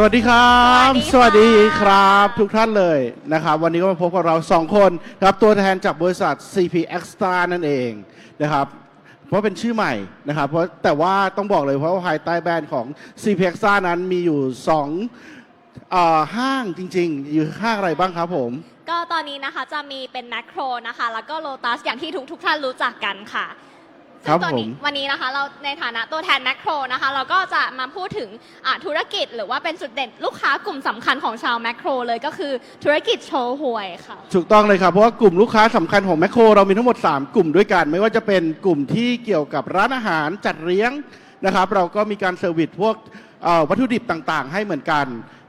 สวัสดีครับ สวัสดีค่ะครับ ทุกท่านเลยนะครับ วันนี้ก็มาพบกับเราสองคนครับตัวแทนจากบริษัท CP Extra นั่นเองนะครับ เพราะเป็นชื่อใหม่นะครับ เพราะแต่ว่าต้องบอกเลยเพราะว่าภายใต้แบรนด์ของ CP Extra นั้นมีอยู่สองเอ่อห้างจริง ๆ อยู่ห้างอะไรบ้างครับผม ก็ตอนนี้นะคะจะมีเป็นแมคโครนะคะ แล้วก็โลตัสอย่างที่ทุกทุกท่านรู้จักกันค่ะ ครับซึ่งตอนนี้ผมวันนี้นะคะเราในฐานะตัวแทนแมคโครนะคะ เราก็จะมาพูดถึงอะธุรกิจหรือว่าเป็นจุดเด่นลูกค้ากลุ่มสำคัญของชาวแมคโครเลยก็คือธุรกิจโชว์หวยค่ะ ถูกต้องเลยครับ เพราะว่ากลุ่มลูกค้าสำคัญของแมคโครเรามีทั้งหมด 3 กลุ่มด้วยกัน ไม่ว่าจะเป็นกลุ่มที่เกี่ยวกับร้านอาหารจัดเลี้ยงนะครับ เราก็มีการเซอร์วิสพวกเอ่อวัตถุดิบต่างๆ ให้เหมือนกัน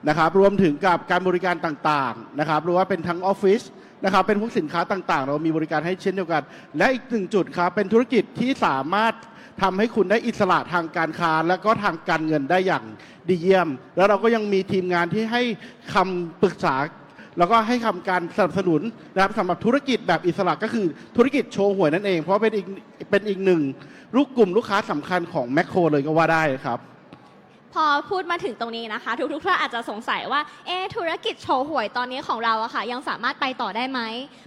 นะครับ รวมถึงกับการบริการต่างๆนะครับหรือว่าเป็นทั้งออฟฟิศ นะครับเป็นพวกสินค้าต่างๆ เรามีบริการให้เช่นเดียวกัน และอีกหนึ่งจุดครับเป็นธุรกิจที่สามารถทำให้คุณได้อิสระทางการค้าและก็ทางการเงินได้อย่างดีเยี่ยม แล้วเราก็ยังมีทีมงานที่ให้คำปรึกษาแล้วก็ให้ทำการสนับสนุนนะครับสำหรับธุรกิจแบบอิสระก็คือธุรกิจโชว์หวยนั่นเอง เพราะเป็นอีกเป็นอีกหนึ่งลูกกลุ่มลูกค้าสำคัญของแมคโครเลยก็ว่าได้ครับ พอพูดมาถึงตรงนี้นะคะ ทุกๆท่านอาจจะสงสัยว่าเอ๊ธุรกิจโชว์หวยตอนนี้ของเราอะค่ะ ยังสามารถไปต่อได้ไหม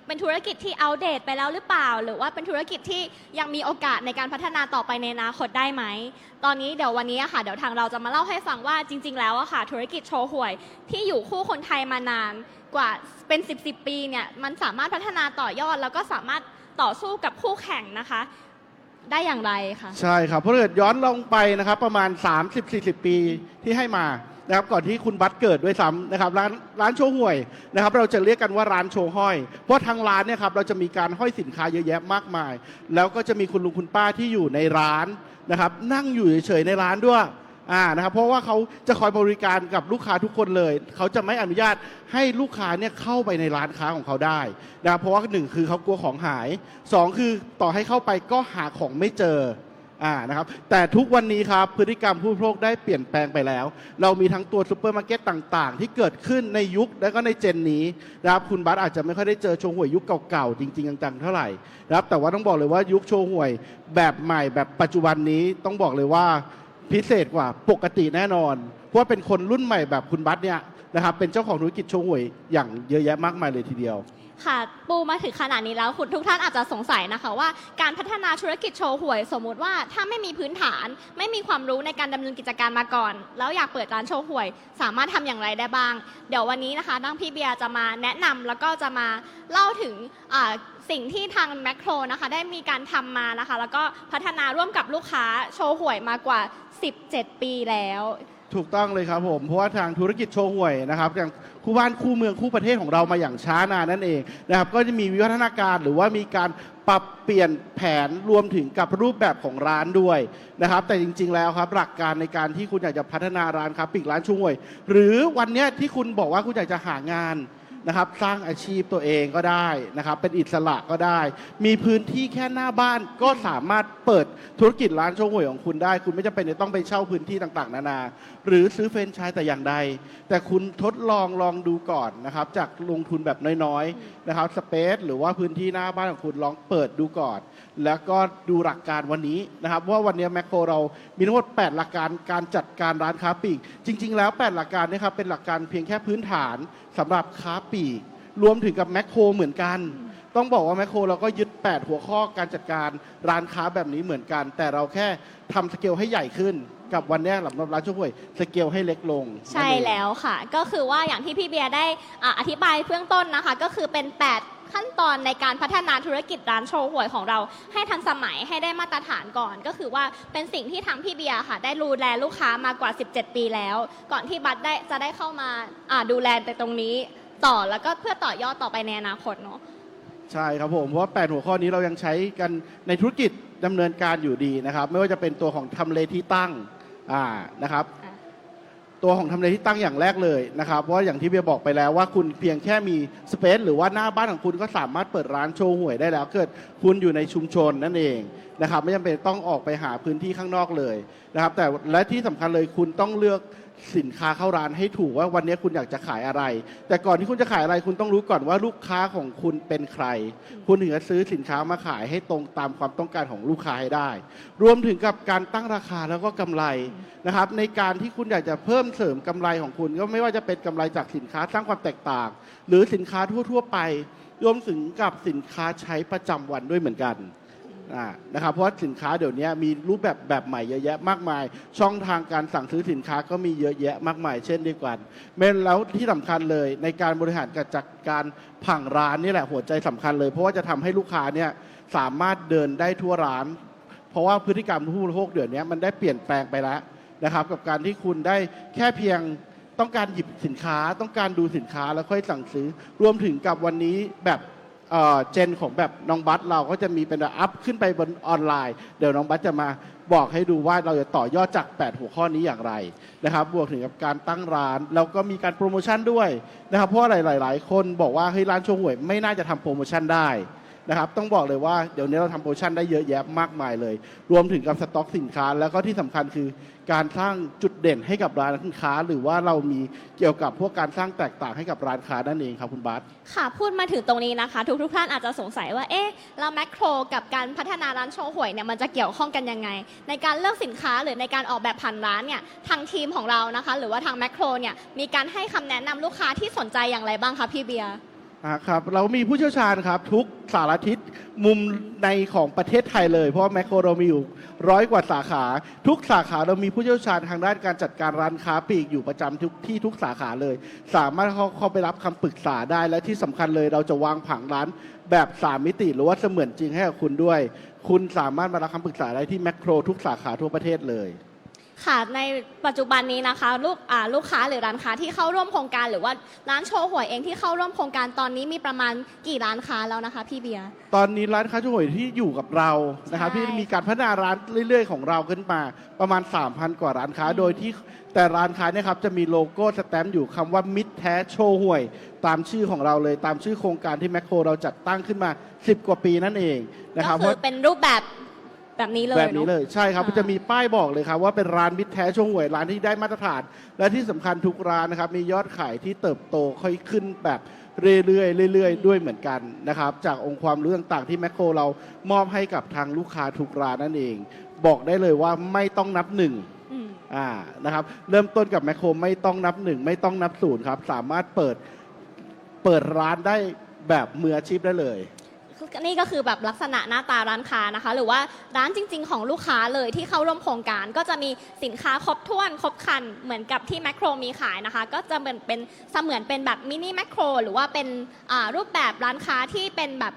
เป็นธุรกิจที่อัปเดตไปแล้วหรือเปล่า หรือว่าเป็นธุรกิจที่ยังมีโอกาสในการพัฒนาต่อไปในอนาคตได้ไหม ตอนนี้เดี๋ยววันนี้อะค่ะเดี๋ยวทางเราจะมาเล่าให้ฟังว่าจริง ๆ แล้วอะค่ะ ธุรกิจโชว์หวย ที่อยู่คู่คนไทยมานานกว่าเป็น 10บสปีเนี่ยมันสามารถพัฒนาต่อยอดแล้วก็สามารถต่อสู้กับคู่แข่งนะคะ ได้อย่างไรคะใช่ครับเพราะถ้าเกิดย้อนลงไปนะครับ ประมาณ 30-40 ปีที่ให้มานะครับก่อนที่คุณบัตเกิดด้วยซ้ำนะครับร้านร้านโชห่วยนะครับ เราจะเรียกกันว่าร้านโชห้อย เพราะทางร้านเนี่ยครับเราจะมีการห้อยสินค้าเยอะแยะมากมาย แล้วก็จะมีคุณลุงคุณป้าที่อยู่ในร้านนะครับ นั่งอยู่เฉยๆในร้านด้วย อ่านะครับเพราะว่าเขาจะคอยบริการกับลูกค้าทุกคนเลย เขาจะไม่อนุญาตให้ลูกค้าเนี่ยเข้าไปในร้านค้าของเขาได้นะครับเพราะว่าหนึ่งคือเขากลัวของหายสองคือต่อให้เข้าไปก็หาของไม่เจออ่านะครับแต่ทุกวันนี้ครับพฤติกรรมผู้บริโภคได้เปลี่ยนแปลงไปแล้ว เรามีทั้งตัวซูเปอร์มาร์เก็ตต่างๆ ที่เกิดขึ้นในยุคและก็ในเจนนี้นะครับคุณบัสอาจจะไม่ค่อยได้เจอโชว์หวยยุคเก่าๆ จริงๆจังๆเท่าไหร่นะครับแต่ว่าต้องบอกเลยว่ายุคโชว์หวยแบบใหม่แบบปัจจุบันนี้ต้องบอกเลยว่า พิเศษกว่าปกติแน่นอนเพราะว่าเป็นคนรุ่นใหม่แบบคุณบัตเนี่ย นะครับเป็นเจ้าของธุรกิจโชว์หวยอย่างเยอะแยะมากมายเลยทีเดียว ค่ะ ปูมาถึงขนาดนี้แล้วคุณทุกท่านอาจจะสงสัยนะคะว่าการพัฒนาธุรกิจโชว์หวย สมมุติว่าถ้าไม่มีพื้นฐาน ไม่มีความรู้ในการดำเนินกิจการมาก่อน แล้วอยากเปิดร้านโชว์หวย สามารถทำอย่างไรได้บ้าง เดี๋ยววันนี้นะคะดังพี่เบียร์จะมาแนะนำแล้วก็จะมาเล่าถึงอ่าสิ่งที่ทางแมคโครนะคะได้มีการทำมานะคะ แล้วก็พัฒนาร่วมกับลูกค้าโชว์หวยมากว่า 17 ปีแล้ว ถูกต้องเลยครับผมเพราะว่าทางธุรกิจโชว์หวยนะครับอย่างคู่บ้านคู่เมืองคู่ประเทศของเรามาอย่างช้านานนั่นเองนะครับก็จะมีวิวัฒนาการหรือว่ามีการปรับเปลี่ยนแผนรวมถึงกับรูปแบบของร้านด้วยนะครับ แต่จริง ๆ แล้วครับ หลักการในการที่คุณอยากจะพัฒนาร้านครับปิกร้านโชว์หวย หรือวันนี้ที่คุณบอกว่าคุณอยากจะหางาน นะครับสร้างอาชีพตัวเองก็ได้นะครับเป็นอิสระก็ได้ มีพื้นที่แค่หน้าบ้านก็สามารถเปิดธุรกิจร้านโชว์หวยของคุณได้ คุณไม่จำเป็นจะต้องไปเช่าพื้นที่ต่างๆ นานา หรือซื้อเฟรนไชส์แต่อย่างใด แต่คุณทดลองลองดูก่อนนะครับจากลงทุนแบบน้อยๆนะครับสเปซหรือว่าพื้นที่หน้าบ้านของคุณลองเปิดดูก่อน แล้วก็ดูหลักการวันนี้นะครับว่าวันนี้แมคโครเรามีทั้งหมด 8 หลักการการจัดการร้านค้าปลีกจริง ๆ แล้ว 8 หลักการนะครับเป็นหลักการเพียงแค่พื้นฐาน สำหรับค้าปลีก รวมถึงกับแมคโครเหมือนกัน ต้องบอกว่าแมคโครเราก็ยึด 8 หัวข้อการจัดการร้านค้าแบบนี้เหมือนกัน แต่เราแค่ทำสเกลให้ใหญ่ขึ้น กับวันแรกสำหรับร้านช่วยสเกลให้เล็กลงใช่แล้วค่ะ ก็คือว่าอย่างที่พี่เบียร์ได้อ่าอธิบายเบื้องต้นนะคะ ก็คือเป็น 8 ขั้นตอนในการพัฒนาธุรกิจร้านโชว์หวยของเรา ให้ทันสมัยให้ได้มาตรฐานก่อน ก็คือว่าเป็นสิ่งที่ทางพี่เบียร์ค่ะ ได้ดูแลลูกค้ามากว่า 17 ปีแล้ว ก่อนที่บัตได้จะได้เข้ามาอ่าดูแลแต่ตรงนี้ต่อแล้วก็เพื่อต่อยอดต่อไปในอนาคตเนาะ ใช่ครับผมเพราะว่า8หัวข้อนี้เรายังใช้กันในธุรกิจดำเนินการอยู่ดีนะครับ ไม่ว่าจะเป็นตัวของทำเลที่ตั้งอ่านะครับ ตัวของทำเลที่ตั้งอย่างแรกเลยนะครับเพราะว่าอย่างที่เบียบอกไปแล้วว่าคุณเพียงแค่มีสเปซหรือว่าหน้าบ้านของคุณก็สามารถเปิดร้านโชว์หวยได้แล้วเกิดคุณอยู่ในชุมชนนั่นเองนะครับไม่จำเป็นต้องออกไปหาพื้นที่ข้างนอกเลยนะครับแต่และที่สำคัญเลยคุณต้องเลือก สินค้าเข้าร้านให้ถูกว่าวันนี้คุณอยากจะขายอะไร แต่ก่อนที่คุณจะขายอะไรคุณต้องรู้ก่อนว่าลูกค้าของคุณเป็นใคร คุณถึงจะซื้อสินค้ามาขายให้ตรงตามความต้องการของลูกค้าให้ได้ รวมถึงกับการตั้งราคาแล้วก็กำไรนะครับ ในการที่คุณอยากจะเพิ่มเสริมกำไรของคุณ ก็ไม่ว่าจะเป็นกำไรจากสินค้าสร้างความแตกต่าง หรือสินค้าทั่ว ๆ ไป รวมถึงกับสินค้าใช้ประจำวันด้วยเหมือนกัน อ่านะครับเพราะว่าสินค้าเดี๋ยวนี้มีรูปแบบแบบใหม่เยอะแยะมากมาย ช่องทางการสั่งซื้อสินค้าก็มีเยอะแยะมากมาย เช่นเดียวกันเมนแล้วที่สำคัญเลยในการบริหารการจัดการผังร้านนี่แหละหัวใจสำคัญเลย เพราะว่าจะทำให้ลูกค้าเนี่ยสามารถเดินได้ทั่วร้าน เพราะว่าพฤติกรรมผู้บริโภคเดี๋ยวนี้มันได้เปลี่ยนแปลงไปแล้วนะครับกับการที่คุณได้แค่เพียงต้องการหยิบสินค้าต้องการดูสินค้าแล้วค่อยสั่งซื้อรวมถึงกับวันนี้แบบ เจนของแบบน้องบัสเราก็จะมีเป็นอัพขึ้นไปบนออนไลน์ เดี๋ยวน้องบัสจะมาบอกให้ดูว่าเราจะต่อยอดจาก 8 หัวข้อนี้อย่างไรนะครับบวกถึงกับการตั้งร้านแล้วก็มีการโปรโมชั่นด้วยนะครับเพราะว่าหลาย ๆ คนบอกว่าเฮ้ยร้านโชห่วยไม่น่าจะทำโปรโมชั่นได้ นะครับต้องบอกเลยว่าเดี๋ยวนี้เราทำโปรโมชั่นได้เยอะแยะมากมายเลย รวมถึงกับสต็อกสินค้า แล้วก็ที่สำคัญคือการสร้างจุดเด่นให้กับร้านค้า หรือว่าเรามีเกี่ยวกับพวกการสร้างแตกต่างให้กับร้านค้านั่นเองครับคุณบาส ค่ะพูดมาถึงตรงนี้นะคะ ทุกทุกๆท่านอาจจะสงสัยว่าเอ๊ะแล้วแมคโครกับการพัฒนาร้านโชว์หวยเนี่ยมันจะเกี่ยวข้องกันยังไง ในการเลือกสินค้าหรือในการออกแบบผันร้านเนี่ยทางทีมของเรานะคะ หรือว่าทางแมคโครเนี่ยมีการให้คำแนะนำลูกค้าที่สนใจอย่างไรบ้างคะพี่เบียร์ อ่าครับ เรามีผู้เชี่ยวชาญครับ ทุกสารทิศมุมในของประเทศไทยเลย เพราะแมคโครเรามีอยู่ร้อยกว่าสาขา ทุกสาขาเรามีผู้เชี่ยวชาญทางด้านการจัดการร้านค้าปลีกอยู่ประจำทุกที่ทุกสาขาเลย สามารถเข้าเข้าไปรับคำปรึกษาได้และที่สำคัญเลยเราจะวางผังร้านแบบสามมิติหรือว่าเสมือนจริงให้กับคุณด้วย คุณสามารถมารับคำปรึกษาได้ที่แมคโครทุกสาขาทั่วประเทศเลย ค่ะในปัจจุบันนี้นะคะลูกอ่าลูกค้าหรือร้านค้าที่เข้าร่วมโครงการหรือว่าร้านโชว์หวยเองที่เข้าร่วมโครงการตอนนี้มีประมาณกี่ร้านค้าแล้วนะคะพี่เบียร์ ตอนนี้ร้านค้าช่วยที่อยู่กับเรานะครับใช่ที่มีการพัฒนาร้านเรื่อย ๆ ของเราขึ้นมา ประมาณ 3,000 กว่าร้านค้าโดยที่แต่ร้านค้าเนี่ยครับจะมีโลโก้สแตมป์อยู่คำว่ามิตรแท้โชว์ห่วย ตามชื่อของเราเลยตามชื่อโครงการที่แมคโครเราจัดตั้งขึ้นมา 10 กว่าปีนั่นเองนะครับก็คือเป็นรูปแบบ แบบนี้เลยแบบนี้เนอะเลยใช่ครับค่ะจะมีป้ายบอกเลยครับว่าเป็นร้านมิตรแท้ช่วงหวยร้านที่ได้มาตรฐาน และที่สำคัญทุกร้านนะครับมียอดขายที่เติบโตค่อยขึ้นแบบเรื่อยๆเรื่อยๆ ด้วยเหมือนกันนะครับ จากองค์ความรู้ต่างๆที่แมคโครเรามอบให้กับทางลูกค้าทุกร้านนั่นเอง บอกได้เลยว่าไม่ต้องนับหนึ่งอืมอ่านะครับเริ่มต้นกับแมคโครไม่ต้องนับหนึ่งไม่ต้องนับศูนย์ครับ สามารถเปิดเปิดร้านได้แบบมืออาชีพได้เลย นี่ก็คือแบบลักษณะหน้าตาร้านค้านะคะ หรือว่าร้านจริง ๆ ของลูกค้าเลยที่เข้าร่วมโครงการ ก็จะมีสินค้าครบถ้วนครบครันเหมือนกับที่แมคโครมีขายนะคะ ก็จะเหมือนเป็นเสมือนเป็นแบบมินิแมคโครหรือว่าเป็นอ่ารูปแบบร้านค้าที่เป็นแบบ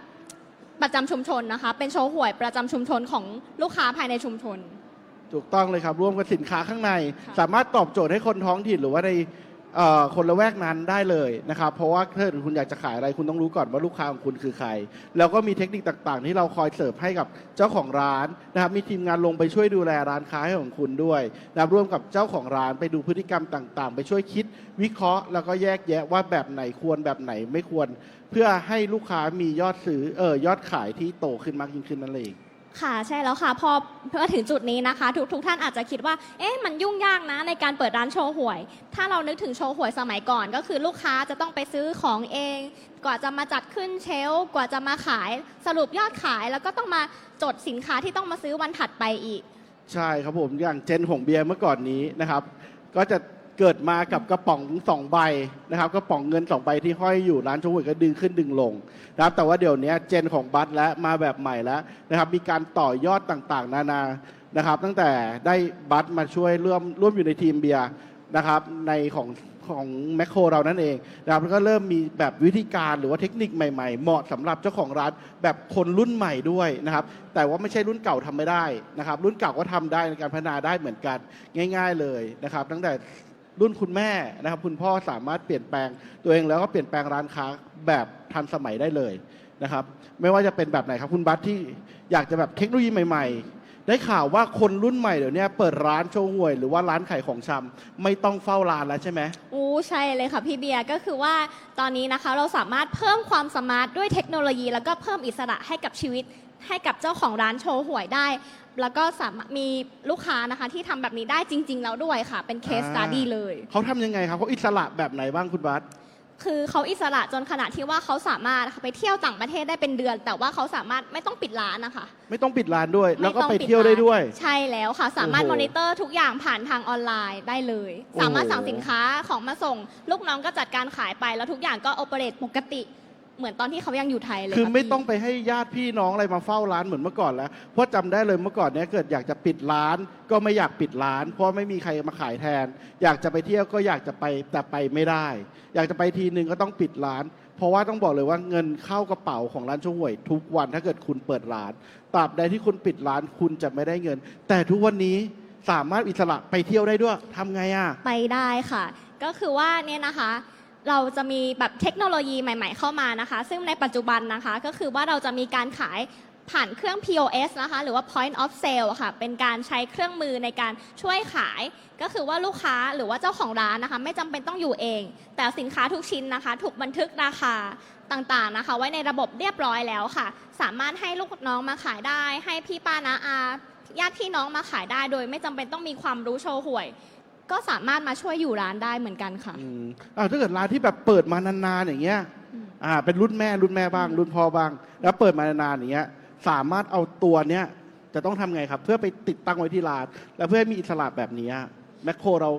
ประจำชุมชนนะคะ เป็นโชว์หวยประจำชุมชนของลูกค้าภายในชุมชน ถูกต้องเลยครับร่วมกับสินค้าข้างในค่ะสามารถตอบโจทย์ให้คนท้องถิ่นหรือว่าในเอ่อ คนละแวกนั้นได้เลยนะครับ เพราะว่าถ้าคุณอยากจะขายอะไรคุณต้องรู้ก่อนว่าลูกค้าของคุณคือใคร แล้วก็มีเทคนิคต่างๆ ที่เราคอยเสิร์ฟให้กับเจ้าของร้านนะครับ มีทีมงานลงไปช่วยดูแลร้านค้าให้ของคุณด้วยนะรร่วมกับเจ้าของร้านไปดูพฤติกรรมต่างๆ ไปช่วยคิดวิเคราะห์ แล้วก็แยกแยะว่าแบบไหนควรแบบไหนไม่ควร เพื่อให้ลูกค้ามียอดซื้อเออยอดขายที่โตขึ้นมากยิ่งขึ้นนั่นเอง ค่ะใช่แล้วค่ะพอมาถึงจุดนี้นะคะ ทุกทุกท่านอาจจะคิดว่าเอ๊ะมันยุ่งยากนะในการเปิดร้านโชว์หวย ถ้าเรานึกถึงโชว์หวยสมัยก่อน ก็คือลูกค้าจะต้องไปซื้อของเอง กว่าจะมาจัดขึ้นเชลกว่าจะมาขายสรุปยอดขาย แล้วก็ต้องมาจดสินค้าที่ต้องมาซื้อวันถัดไปอีก ใช่ครับผมอย่างเจนของเบียร์เมื่อก่อนนี้นะครับ ก็จะ เกิดมากับกระป๋องสองใบนะครับกระป๋องเงินสองใบที่ห้อยอยู่ร้านชงหวยก็ดึงขึ้นดึงลงนะครับแต่ว่าเดี๋ยวนี้เจนของบัตและมาแบบใหม่แล้วนะครับมีการต่อยอดต่างๆ นานานะครับ ตั้งแต่ได้บัตมาช่วยร่วมร่วมอยู่ในทีมเบียร์นะครับในของของแมคโครเรานั่นเองนะครับแล้วก็เริ่มมีแบบวิธีการหรือว่าเทคนิคใหม่ๆ เหมาะสำหรับเจ้าของร้านแบบคนรุ่นใหม่ด้วยนะครับ แต่ว่าไม่ใช่รุ่นเก่าทำไม่ได้นะครับ รุ่นเก่าก็ทำได้ในการพัฒนาได้เหมือนกันง่าย ๆเลยนะครับ ตั้งแต่ รุ่นคุณแม่นะครับคุณพ่อสามารถเปลี่ยนแปลงตัวเองแล้วก็เปลี่ยนแปลงร้านค้าแบบทันสมัยได้เลยนะครับ ไม่ว่าจะเป็นแบบไหนครับคุณบัตที่อยากจะแบบเทคโนโลยีใหม่ ๆ ได้ข่าวว่าคนรุ่นใหม่เดี๋ยวนี้เปิดร้านโชว์หวย หรือว่าร้านขายของชำไม่ต้องเฝ้าร้านแล้วใช่ไหมอู้ใช่เลยค่ะพี่เบียร์ก็คือว่าตอนนี้นะคะเราสามารถเพิ่มความสมาร์ทด้วยเทคโนโลยี แล้วก็เพิ่มอิสระให้กับชีวิตให้กับเจ้าของร้านโชว์หวยได้ แล้วก็สามารถมีลูกค้านะคะที่ทำแบบนี้ได้จริง ๆ แล้วด้วยค่ะ เป็นเคสอ่าสต d ดี้เลย เขาทำยังไงครับเขาอิสระแบบไหนบ้างคุณบัส คือเขาอิสระจนขนาดที่ว่าเขาสามารถไปเที่ยวต่างประเทศได้เป็นเดือน แต่ว่าเขาสามารถไม่ต้องปิดร้านนะคะไม่ต้องปิดร้านด้วย แล้วก็ม่ต้องไปเที่ยวได้ด้วย ร้านใช่แล้วค่ะ สามารถโอ้มโหอนิเตอร์ทุกอย่างผ่านทางออนไลน์ได้เลย โอ้โห สามารถสั่งสินค้าของมาส่ง ลูกน้องก็จัดการขายไปแล้วทุกอย่างก็โอเปเรตปกติ เหมือนตอนที่เขายังอยู่ไทยเลยคือค่ะไม่พี่ต้องไปให้ญาติพี่น้องอะไรมาเฝ้าร้านเหมือนเมื่อก่อนแล้ว เพราะจำได้เลยเมื่อก่อนเนี้ยเกิดอยากจะปิดร้าน ก็ไม่อยากปิดร้าน เพราะไม่มีใครมาขายแทน อยากจะไปเที่ยวก็อยากจะไปแต่ไปไม่ได้ อยากจะไปทีนึงก็ต้องปิดร้าน เพราะว่าต้องบอกเลยว่าเงินเข้ากระเป๋าของร้านช่วยหวย ทุกวันถ้าเกิดคุณเปิดร้านตราบใดที่คุณปิดร้านคุณจะไม่ได้เงิน แต่ทุกวันนี้สามารถอิสระไปเที่ยวได้ด้วยทำไงอะ ไปได้ค่ะ ก็คือว่าเนี่ยนะคะ เราจะมีแบบเทคโนโลยีใหม่ ๆ เข้ามานะคะ ซึ่งในปัจจุบันนะคะ ก็คือว่าเราจะมีการขายผ่านเครื่อง POS นะคะ หรือว่า Point of Sale ค่ะ เป็นการใช้เครื่องมือในการช่วยขาย ก็คือว่าลูกค้าหรือว่าเจ้าของร้านนะคะ ไม่จำเป็นต้องอยู่เอง แต่สินค้าทุกชิ้นนะคะ ถูกบันทึกราคาต่างๆนะคะ ไว้ในระบบเรียบร้อยแล้วค่ะ สามารถให้ลูกน้องมาขายได้ ให้พี่ป้านาอาญาติพี่น้องมาขายได้ โดยไม่จำเป็นต้องมีความรู้โชว์หวย ก็สามารถมาช่วยอยู่ร้านได้เหมือนกันค่ะ อืมอ้าวถ้าเกิดร้านที่แบบเปิดมานานๆอย่างเงี้ยอืมอ่า เป็นรุ่นแม่รุ่นแม่บ้าง รุ่นพ่อบ้าง แล้วเปิดมานานๆอย่างเงี้ย สามารถเอาตัวเนี้ยจะต้องทำไงครับ เพื่อไปติดตั้งไว้ที่ร้าน แล้วเพื่อให้มีอิสระแบบเนี้ยแมคโครเรา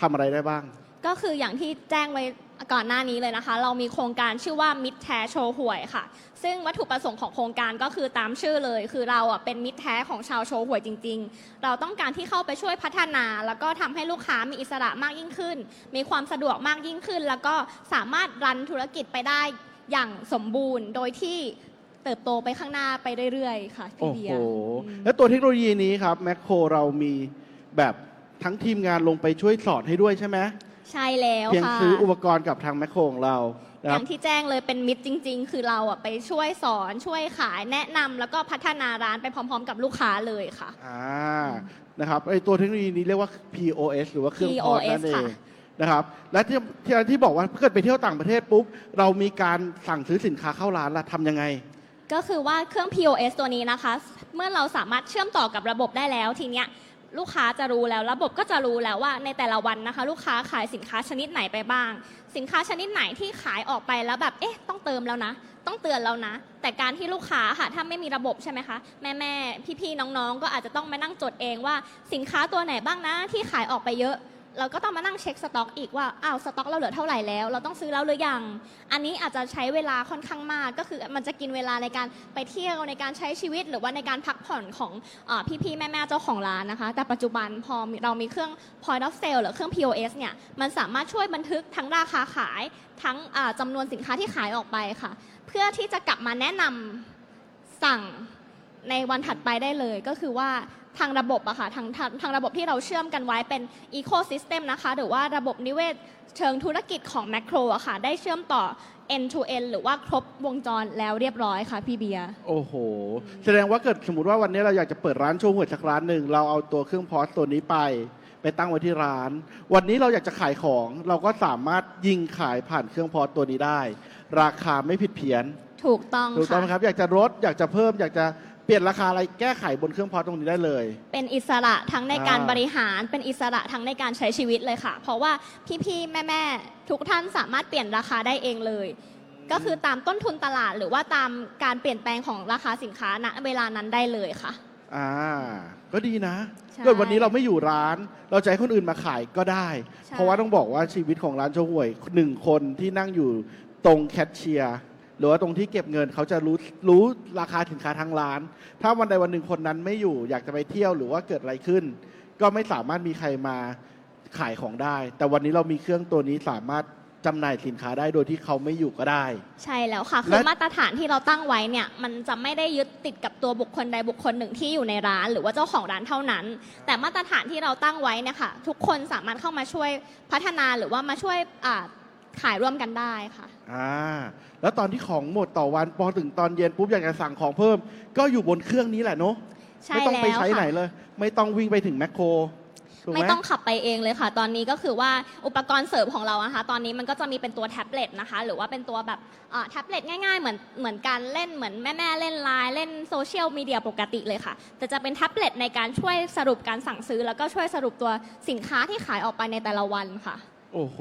ทำอะไรได้บ้าง ก็คืออย่างที่แจ้งไว้ก่อนหน้านี้เลยนะคะ เรามีโครงการชื่อว่ามิตรแท้โชว์หวยค่ะ ซึ่งวัตถุประสงค์ของโครงการก็คือตามชื่อเลย คือเราอะเป็นมิตรแท้ของชาวโชว์หวยจริง ๆ เราต้องการที่เข้าไปช่วยพัฒนา แล้วก็ทำให้ลูกค้ามีอิสระมากยิ่งขึ้น มีความสะดวกมากยิ่งขึ้น แล้วก็สามารถรันธุรกิจไปได้อย่างสมบูรณ์โดยที่เติบโตไปข้างหน้าไปเรื่อยๆ ค่ะพี่โอ้เบีโหยร์อืมแล้วตัวเทคโนโลยีนี้ครับแมคโครเรามีแบบทั้งทีมงานลงไปช่วยสอนให้ด้วยใช่ไหม ใช่แล้วเพียงค่ะ ซื้ออุปกรณ์กับทางแมคโครของเรานะอครับ ย่างที่แจ้งเลยเป็นมิตรจริง ๆ คือเราอะไปช่วยสอนช่วยขายแนะนำแล้วก็พัฒนาร้านไปพร้อมๆ กับลูกค้าเลยค่ะ อ่า นะครับไอตัวเทคโนโลยีนี้เรียกว่า POS หรือว่าเครื่องพอส POS นั่นเองค่ะ นะครับ และที่ที่ที่บอกว่าถ้าเกิดไปเที่ยวต่างประเทศปุ๊บ เรามีการสั่งซื้อสินค้าเข้าร้านล่ะทำยังไง ก็คือว่าเครื่อง POS ตัวนี้นะคะ เมื่อเราสามารถเชื่อมต่อกับระบบได้แล้วทีเนี้ย ลูกค้าจะรู้แล้ว ระบบก็จะรู้แล้วว่าในแต่ละวันนะคะ ลูกค้าขายสินค้าชนิดไหนไปบ้าง สินค้าชนิดไหนที่ขายออกไปแล้วแบบเอ๊ะต้องเติมแล้วนะ ต้องเตือนแล้วนะ แต่การที่ลูกค้าค่ะถ้าไม่มีระบบใช่ไหมคะแม่แม่พี่พี่ๆน้องๆ ก็อาจจะต้องมานั่งจดเองว่าสินค้าตัวไหนบ้างนะที่ขายออกไปเยอะ เราก็ต้องมานั่งเช็คสต็อกอีกว่าอ้าวสต็อกเราเหลือเท่าไหร่แล้ว เราต้องซื้อแล้วหรือยัง อันนี้อาจจะใช้เวลาค่อนข้างมาก ก็คือมันจะกินเวลาในการไปเที่ยวในการใช้ชีวิต หรือว่าในการพักผ่อนของอพี่ๆแม่ๆเจ้าของร้านนะคะ แต่ปัจจุบันพอเรามีเครื่อง point of sale หรือเครื่อง POS เนี่ยมันสามารถช่วยบันทึกทั้งราคาขายทั้งจำานวนสินค้าที่ขายออกไปค่ะ เพื่อที่จะกลับมาแนะนำสั่งในวันถัดไปได้เลยก็คือว่า ทางระบบอะค่ะทางทางทางระบบที่เราเชื่อมกันไว้เป็น Ecosystem นะคะ หรือว่าระบบนิเวศเชิงธุรกิจของแมคโครอะค่ะ ได้เชื่อมต่อ end to end หรือว่าครบวงจรแล้วเรียบร้อยค่ะพี่เบียร์โอ้โห แสดงว่าเกิดสมมติว่าวันนี้เราอยากจะเปิดร้านโชว์หวยสักร้านหนึ่ง เราเอาตัวเครื่องพอสตัวนี้ไป ไปตั้งไว้ที่ร้าน วันนี้เราอยากจะขายของ เราก็สามารถยิงขายผ่านเครื่องพอสตัวนี้ได้ ราคาไม่ผิดเพี้ยน ถูกต้องถูกต้องค่ะไหมครับ อยากจะลดอยากจะเพิ่มอยากจะ เปลี่ยนราคาอะไรแก้ไขบนเครื่องพอสตรงนี้ได้เลย เป็นอิสระทั้งในการอ่า บริหาร เป็นอิสระทั้งในการใช้ชีวิตเลยค่ะ เพราะว่าพี่ๆ แม่ๆ ทุกท่านสามารถเปลี่ยนราคาได้เองเลย ก็คือตามต้นทุนตลาดหรือว่าตามการเปลี่ยนแปลงของราคาสินค้าณเวลานั้นได้เลยค่ะ อ่า ก็ดีนะใช่เกิดวันนี้เราไม่อยู่ร้าน เราจะให้คนอื่นมาขายก็ได้ ใช่ เพราะว่าต้องบอกว่าชีวิตของร้านโชห่วยหนึ่งคนที่นั่งอยู่ตรงแคชเชียร์ หรือว่าตรงที่เก็บเงินเขาจะรู้รู้ราคาสินค้าทั้งร้าน ถ้าวันใดวันหนึ่งคนนั้นไม่อยู่อยากจะไปเที่ยวหรือว่าเกิดอะไรขึ้น ก็ไม่สามารถมีใครมาขายของได้ แต่วันนี้เรามีเครื่องตัวนี้สามารถจำหน่ายสินค้าได้โดยที่เขาไม่อยู่ก็ได้ ใช่แล้วค่ะ คือและ มาตรฐานที่เราตั้งไว้เนี่ย มันจะไม่ได้ยึดติดกับตัวบุคคลใดบุคคลหนึ่งที่อยู่ในร้าน หรือว่าเจ้าของร้านเท่านั้น แต่มาตรฐานที่เราตั้งไว้เนี่ยค่ะ ทุกคนสามารถเข้ามาช่วยพัฒนาหรือว่ามาช่วยอ่า ขายร่วมกันได้ค่ะ อ่า แล้วตอนที่ของหมดต่อวันพอถึงตอนเย็นปุ๊บอยากจะสั่งของเพิ่ม ก็อยู่บนเครื่องนี้แหละเนาะใช่ไม่ต้องไปแล้วใช้ค่ะไหนเลย ไม่ต้องวิ่งไปถึงแมคโครถูกไหม ไม่ต้องขับไปเองเลยค่ะ ตอนนี้ก็คือว่าอุปกรณ์เสริมของเรานะคะ ตอนนี้มันก็จะมีเป็นตัวแท็บเล็ตนะคะ หรือว่าเป็นตัวแบบอ่าแท็บเล็ตง่ายๆ เหมือนเหมือนการเล่นเหมือนแม่ๆเล่นไลน์เล่นโซเชียลมีเดียปกติเลยค่ะ แต่จะเป็นแท็บเล็ตในการช่วยสรุปการสั่งซื้อ แล้วก็ช่วยสรุปตัวสินค้าที่ขายออกไปในแต่ละวันค่ะ โอ้โห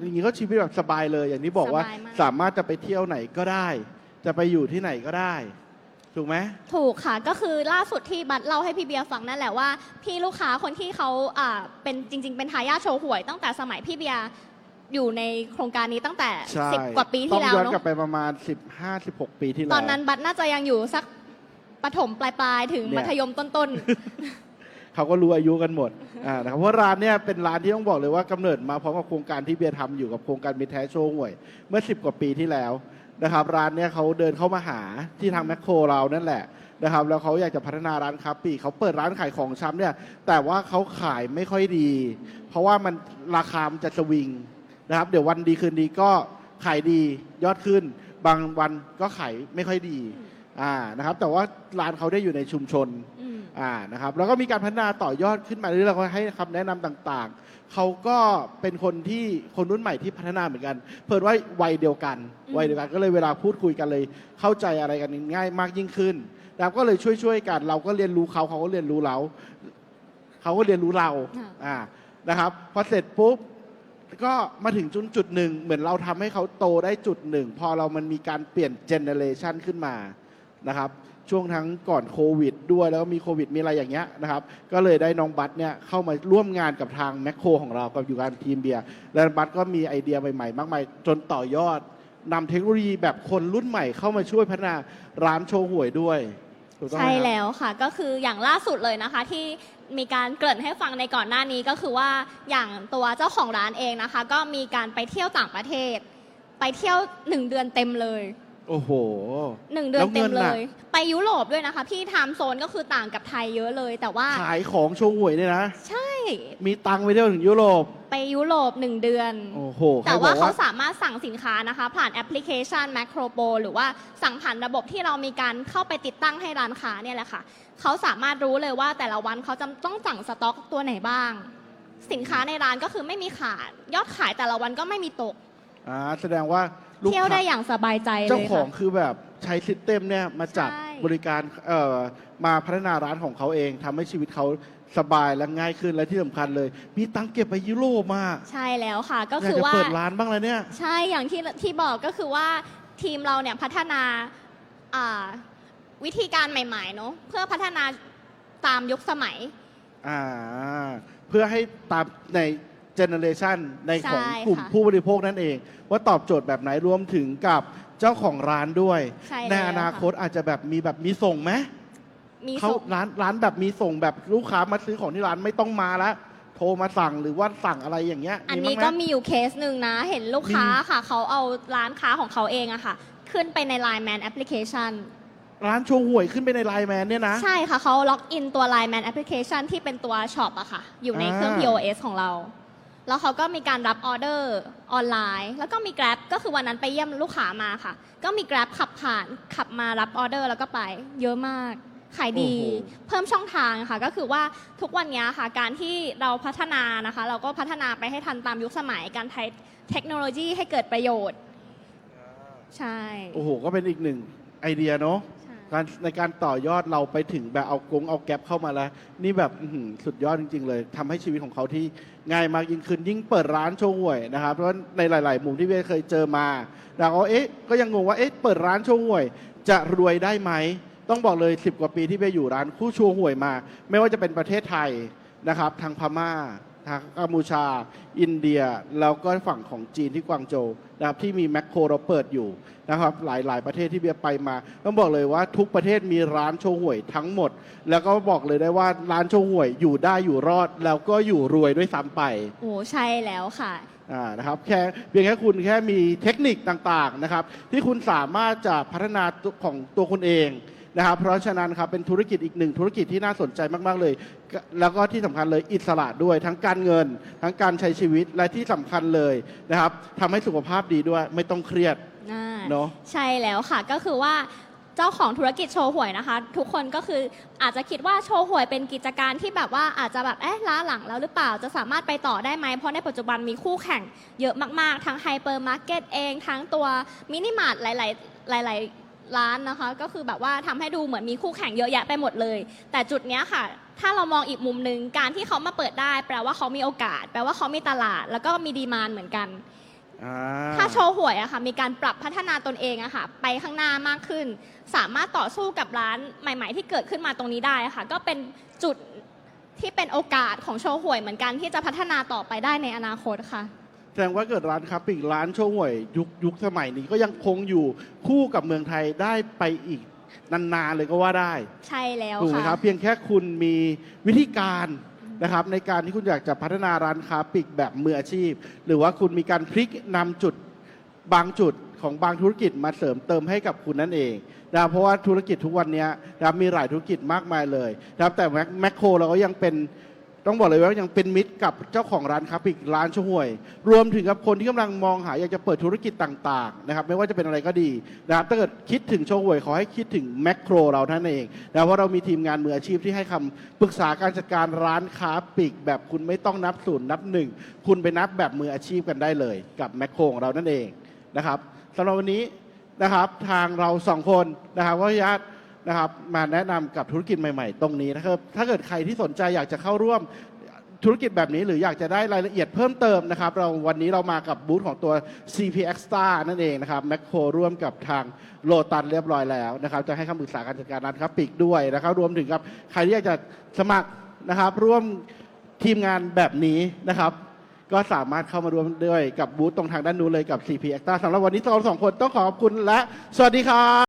อย่างนี้ก็ชีวิตแบบสบายเลย อย่างที่บอกว่าสบายมาก สามารถจะไปเที่ยวไหนก็ได้ จะไปอยู่ที่ไหนก็ได้ ถูกไหม ถูกค่ะก็คือล่าสุดที่บัตรเล่าให้พี่เบียร์ฟังนั่นแหละว่าพี่ลูกค้าคนที่เขาอ่าเป็นจริง ๆ เป็นทายาทโชว์หวย ตั้งแต่สมัยพี่เบียร์อยู่ในโครงการนี้ตั้งแต่ใช่สิบกว่าปีต้ที่องแล้วย้อนเนกลับอะไปประมาณ 15-16 ปีที่แล้ว ตอนนั้นบัตรน่าจะยังอยู่สักประถมปลายๆ ถึงเนี่ย มัธยมต้น เขาก็รู้อายุกันหมดอ่านะครับเพราะร้านเนี่ยเป็นร้านที่ต้องบอกเลยว่ากำเนิดมาพร้อมกับโครงการที่เบียร์ทำอยู่กับโครงการมิตรแท้โชว์หวย เมื่อ 10 กว่าปีที่แล้วนะครับร้านเนี่ยเขาเดินเข้ามาหาที่ทางแมคโครเรานั่นแหละนะครับแล้วเขาอยากจะพัฒนาร้านค้าปลีกเขาเปิดร้านขายของชำเนี่ยแต่ว่าเขาขายไม่ค่อยดี เพราะว่ามันราคามันจะสวิงนะครับเดี๋ยววันดีคืนดีก็ขายดียอดขึ้น บางวันก็ขายไม่ค่อยดีอ่านะครับแต่ว่าร้านเขาได้อยู่ในชุมชน อืมอ่านะครับแล้วก็มีการพัฒนาต่อยอดขึ้นมาเรื่อยๆเราก็ให้คำแนะนำต่างๆ เขาก็เป็นคนที่คนรุ่นใหม่ที่พัฒนาเหมือนกัน เพิ่นว่าวัยเดียวกันอืม วัยเดียวกันก็เลยเวลาพูดคุยกันเลย เข้าใจอะไรกันง่ายมากยิ่งขึ้นนะครับก็เลยช่วยๆกัน เราก็เรียนรู้เขาเขาก็เรียนรู้เราเขาก็เรียนรู้เราค่ะ อ่านะครับพอเสร็จปุ๊บ ก็มาถึงจุดจุดหนึ่งเหมือนเราทำให้เขาโตได้จุดหนึ่ง พอเรามันมีการเปลี่ยนเจเนเรชันขึ้นมานะครับ ช่วงทั้งก่อนโควิด ด้วยแล้วก็มีโควิดมีอะไรอย่างเงี้ยนะครับ ก็เลยได้น้องบัตเนี่ยเข้ามาร่วมงานกับทางแมคโครของเรากับอยู่การทีมเบียร์แล้วบัตก็มีไอเดียใหม่ๆ มากมายจนต่อยอดนำเทคโนโลยีแบบคนรุ่นใหม่เข้ามาช่วยพัฒนาร้านโชว์หวยด้วยถูกต้องไหมใช่ครับ แล้วค่ะก็คืออย่างล่าสุดเลยนะคะที่มีการเกริ่นให้ฟังในก่อนหน้านี้ก็คือว่าอย่างตัวเจ้าของร้านเองนะคะ ก็มีการไปเที่ยวต่างประเทศ ไปเที่ยวหนึ่งเดือนเต็มเลย โอ้โห หนึ่งเดือนเต็มแล้วเงินเลน่ะ ย ไปยุโรปด้วยนะคะ พี่ไทม์โซนก็คือต่างกับไทยเยอะเลย แต่ว่าขายของโชว์หวยเนี่ยนะ ใช่มีตังค์ไปเที่ยวถึงยุโรป ไปยุโรปหนึ่งเดือน โอ้โหใครแต่บว่าอกเขาสามารถสั่งสินค้านะคะ ผ่านแอปพลิเคชัน Macro Pro หรือว่าสั่งผ่านระบบที่เรามีการเข้าไปติดตั้งให้ร้านค้าเนี่ยแหละค่ะ เขาสามารถรู้เลยว่าแต่ละวันเขาจะต้องสั่งสต็อกตัวไหนบ้าง สินค้าในร้านก็คือไม่มีขาด ยอดขายแต่ละวันก็ไม่มีตก อ่าแสดงว่า ลูกเที่ยวได้ค้าอย่างสบายใจเลยเจ้าของค่ะคือแบบใช้ซิสเต็มเนี่ยมาจัดใช่ บริการเอ่อมาพัฒนาร้านของเขาเองทำให้ชีวิตเขาสบายและง่ายขึ้นและที่สำคัญเลย มีตังค์เก็บไปยุโรปมาใช่แล้วค่ะก็อยากคือจะว่า เปิดร้านบ้างแล้วเนี่ย ใช่อย่างที่ที่บอกก็คือว่าทีมเราเนี่ยพัฒนาอ่าวิธีการใหม่ๆเนอะเพื่อพัฒนาตามยุคสมัย อ่า เพื่อให้ตามใน เจเนอเรชันในของใช่กลุ่มค่ะผู้บริโภคนั่นเอง ว่าตอบโจทย์แบบไหนรวมถึงกับเจ้าของร้านด้วยใช่ในแล้วอนาคตค่ะอาจจะแบบมีแบบมีส่งไหมมีเขาส่ง ร้านร้านแบบมีส่งแบบลูกค้ามาซื้อของที่ร้านไม่ต้องมาแล้วโทรมาสั่งหรือว่าสั่งอะไรอย่างเงี้ยอันมีนี้บ้างไหมก็มีอยู่เคสหนึ่งนะ เห็นลูกค้ามีค่ะ เขาเอาร้านค้าของเขาเองอะค่ะ ขึ้นไปใน Line Man Application ร้านโชว์หวยขึ้นไปในไลน์แมนเนี่ยนะ ใช่ค่ะเขาล็อกอินตัว Line Man Application ที่เป็นตัวช็อปอะค่ะ อยู่ในเครื่อง อ่า POS ของเรา แล้วเขาก็มีการรับออเดอร์ออนไลน์ แล้วก็มี Grab ก็คือวันนั้นไปเยี่ยมลูกค้ามาค่ะ ก็มี Grab ขับผ่านขับมารับออเดอร์แล้วก็ไป เยอะมากขายดีโอ้โห เพิ่มช่องทางค่ะ ก็คือว่าทุกวันนี้ค่ะ การที่เราพัฒนานะคะ เราก็พัฒนาไปให้ทันตามยุคสมัยการใช้เทคโนโลยีให้เกิดประโยชน์ ใช่ โอ้โห ก็เป็นอีกหนึ่งไอเดียเนาะใช่ การในการต่อยอดเราไปถึงแบบเอากงเอาแก๊ปเข้ามาแล้ว นี่แบบอื้อหือสุดยอดจริง ๆ เลยทำให้ชีวิตของเขาที่ง่ายมากยิ่งขึ้นยิ่งเปิดร้านโชว์หวยนะครับเพราะในหลาย ๆ มุมที่เวยเคยเจอมาแล้วเอ๊ะก็ยังงงว่าเอ๊ะเปิดร้านโชว์หวย จะรวยได้ไหม ต้องบอกเลย 10 กว่าปีที่เวยอยู่ร้านคู่โชว์หวยมา ไม่ว่าจะเป็นประเทศไทยนะครับทางพม่า ทางกัมพูชา อินเดีย แล้วก็ฝั่งของจีนที่กวางโจวนะครับที่มีแมคโครเราเปิดอยู่นะครับหลายหลายประเทศที่เบียร์ไปมา ต้องบอกเลยว่าทุกประเทศมีร้านโชว์หวยทั้งหมด แล้วก็บอกเลยได้ว่าร้านโชว์หวยอยู่ได้อยู่รอด แล้วก็อยู่รวยด้วยซ้ำไป โอ้ใช่แล้วค่ะอ่านะครับแค่เพียงแค่คุณแค่มีเทคนิคต่าง ๆ นะครับ ที่คุณสามารถจะพัฒนาตัวของตัวคุณเอง นะครับเพราะฉะนั้นครับเป็นธุรกิจอีกหนึ่งธุรกิจที่น่าสนใจมากๆเลย แล้วก็ที่สำคัญเลยอิสระด้วยทั้งการเงิน ทั้งการใช้ชีวิตและที่สำคัญเลยนะครับทำให้สุขภาพดีด้วยไม่ต้องเครียดอ่าเนาะใช่แล้วค่ะก็คือว่าเจ้าของธุรกิจโชว์หวยนะคะ ทุกคนก็คืออาจจะคิดว่าโชว์หวยเป็นกิจการที่แบบว่าอาจจะแบบเอ๊ะล้าหลังแล้วหรือเปล่าจะสามารถไปต่อได้ไหมเพราะในปัจจุบันมีคู่แข่งเยอะมาก ๆ ทั้งไฮเปอร์มาร์เก็ตเอง ทั้งตัวมินิมาร์ทหลาย ๆ หลาย ๆ ร้านนะคะ ก็คือแบบว่าทำให้ดูเหมือนมีคู่แข่งเยอะแยะไปหมดเลย แต่จุดเนี้ยค่ะ ถ้าเรามองอีกมุมหนึ่งการที่เขามาเปิดได้ แปลว่าเขามีโอกาส แปลว่าเขามีตลาด แล้วก็มีดีมานเหมือนกันอ่าถ้าโชว์หวยอะค่ะมีการปรับพัฒนาตนเองอะค่ะ ไปข้างหน้ามากขึ้น สามารถต่อสู้กับร้านใหม่ ๆ ที่เกิดขึ้นมาตรงนี้ได้อะค่ะ ก็เป็นจุดที่เป็นโอกาสของโชว์หวยเหมือนกันที่จะพัฒนาต่อไปได้ในอนาคตค่ะ แสดงว่าเกิดร้านค้าปลีกร้านโชว์หวยยุคยุคสมัยนี้ก็ยังคงอยู่คู่กับเมืองไทยได้ไปอีกนานๆเลยก็ว่าได้ใช่แล้วถูกไหมค่ะ ครับ เพียงแค่คุณมีวิธีการนะครับ ในการที่คุณอยากจะพัฒนาร้านค้าปลีกแบบมืออาชีพ หรือว่าคุณมีการพลิกนำจุดบางจุดของบางธุรกิจมาเสริมเติมให้กับคุณนั่นเองนะครับเพราะว่าธุรกิจทุกวันนี้นะครับมีหลายธุรกิจมากมายเลยนะครับแต่แมคแมคโครเราก็ยังเป็น ต้องบอกเลยว่ายังเป็นมิตรกับเจ้าของร้านค้าปลีกร้านช่วย รวมถึงกับคนที่กำลังมองหาอยากจะเปิดธุรกิจต่างๆนะครับไม่ว่าจะเป็นอะไรก็ดีนะครับถ้าเกิดคิดถึงโชว์หวยขอให้คิดถึงแมคโครเราท่านเองนะเพราะเรามีทีมงานมืออาชีพที่ให้คำปรึกษาการจัดการร้านค้าปลีกแบบคุณไม่ต้องนับศูนย์นับหนึ่งคุณไปนับแบบมืออาชีพกันได้เลย กับแมคโครของเรานั่นเองนะครับสำหรับวันนี้นะครับทางเราสองคนนะครับก็ญาต นะครับมาแนะนำกับธุรกิจใหม่ๆ ตรงนี้นะครับ ถ้าเกิดใครที่สนใจอยากจะเข้าร่วมธุรกิจแบบนี้หรืออยากจะได้รายละเอียดเพิ่มเติมนะครับ เราวันนี้เรามากับบูธของตัว CP Extra นั่นเองนะครับแมคโครร่วมกับทางโลตันเรียบร้อยแล้วนะครับ จะให้คำปรึกษาการจัดการร้านค้าปลีกด้วยนะครับ รวมถึงกับใครที่อยากจะสมัครนะครับ ร่วมทีมงานแบบนี้นะครับ ก็สามารถเข้ามาร่วมด้วยกับบูธตรงทางด้านนู้นเลยกับ CP Extra สำหรับวันนี้เราสองคนต้องขอขอบคุณและ สวัสดีครับ